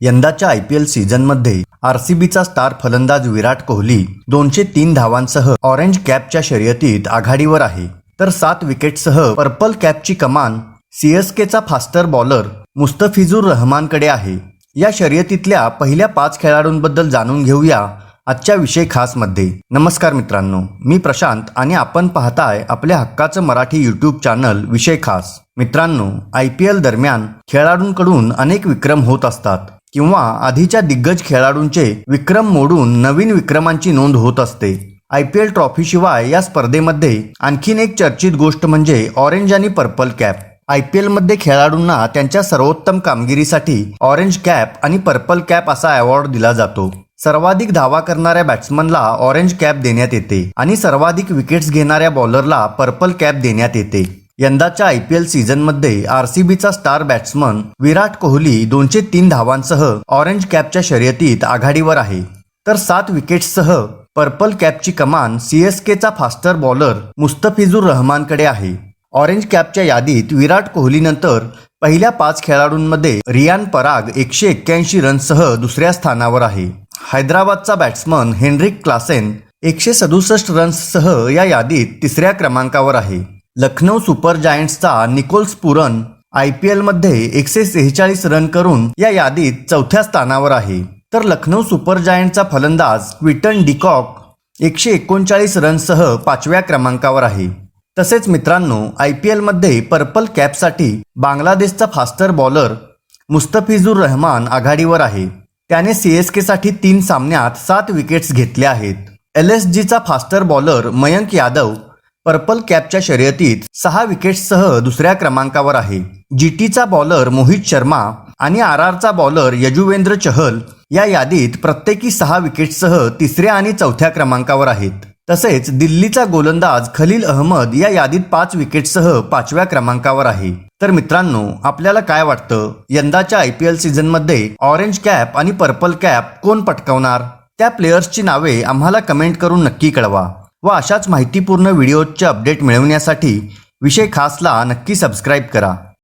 यंदाच्या I P L सीझनमध्ये R C बीचा स्टार फलंदाज विराट कोहली दोनशे तीन धावांसह ऑरेंज कॅपच्या शर्यतीत आघाडीवर आहे. तर सात विकेटसह पर्पल कॅपची कमान सीएसकेचा फास्टर बॉलर मुस्तफिजुर रहमानकडे आहे. या शर्यतीतल्या पहिल्या पाच खेळाडूंबद्दल जाणून घेऊया आजच्या विषय खासमध्ये. नमस्कार मित्रांनो मी प्रशांत आणि आपण पाहताय आपल्या हक्काचं मराठी यूट्यूब चॅनल विषय खास. मित्रांनो आय पी एल दरम्यान खेळाडूंकडून अनेक विक्रम होत असतात. किंवा आधीच्या दिग्गज खेळाडूंचे विक्रम मोडून नवीन विक्रमांची नोंद होत असते. आय पी एल ट्रॉफीशिवाय या स्पर्धेमध्ये आणखीन एक चर्चित गोष्ट म्हणजे ऑरेंज आणि पर्पल कॅप. आय पी एलमध्ये खेळाडूंना त्यांच्या सर्वोत्तम कामगिरीसाठी ऑरेंज कॅप आणि पर्पल कॅप असा अवॉर्ड दिला जातो. सर्वाधिक धावा करणाऱ्या बॅट्समनला ऑरेंज कॅप देण्यात येते आणि सर्वाधिक विकेट्स घेणाऱ्या बॉलरला पर्पल कॅप देण्यात येते. यंदाच्या आय पी एल सीझनमध्ये आर सी बीचा स्टार बॅट्समन विराट कोहली दोनशे तीन धावांसह ऑरेंज कॅपच्या शर्यतीत आघाडीवर आहे. तर सात विकेट्ससह पर्पल कॅपची कमान सी एस केचा फास्टर बॉलर मुस्तफिजुर रहमानकडे आहे. ऑरेंज कॅपच्या यादीत विराट कोहलीनंतर पहिल्या पाच खेळाडूंमध्ये रियान पराग एकशे एक्क्याऐंशी रनसह दुसऱ्या स्थानावर आहे. हैदराबादचा बॅट्समन हेनरिक क्लासेन एकशे सदुसष्ट रन्ससह या यादीत तिसऱ्या क्रमांकावर आहे. लखनौ सुपर जायंट्सचा निकोल्स पुरन आय पी एलमध्ये एकशे सेहेचाळीस रन करून या यादीत चौथ्या स्थानावर आहे. तर लखनौ सुपर जायंटचा फलंदाज क्विटन डिकॉक एकशे एकोणचाळीस रनसह पाचव्या क्रमांकावर आहे. तसेच मित्रांनो आय पी एलमध्ये पर्पल कॅपसाठी बांगलादेशचा फास्टर बॉलर मुस्तफिजुर रहमान आघाडीवर आहे. त्याने सी एस केसाठी तीन सामन्यात सात विकेट्स घेतल्या आहेत. एल एस जीचा faster bowler Mayank Yadav purple captcha शर्यतीत सहा विकेट्ससह दुसऱ्या क्रमांकावर आहे. जीटीचा बॉलर मोहित शर्मा आणि आर आरचा बॉलर यजुवेंद्र चहल या यादीत प्रत्येकी सहा विकेट्ससह तिसऱ्या आणि चौथ्या क्रमांकावर आहेत. तसेच दिल्लीचा गोलंदाज खलील अहमद या यादीत पाच विकेटसह पाचव्या क्रमांकावर आहे. तर मित्रांनो आपल्याला काय वाटतं? यंदाच्या आय पी एल सीझनमध्ये ऑरेंज कॅप आणि पर्पल कॅप कोण पटकावणार? त्या प्लेयर्सची नावे आम्हाला कमेंट करून नक्की कळवा. व अशाच माहितीपूर्ण व्हिडिओजचे अपडेट मिळवण्यासाठी विषय खासला नक्की सबस्क्राईब करा.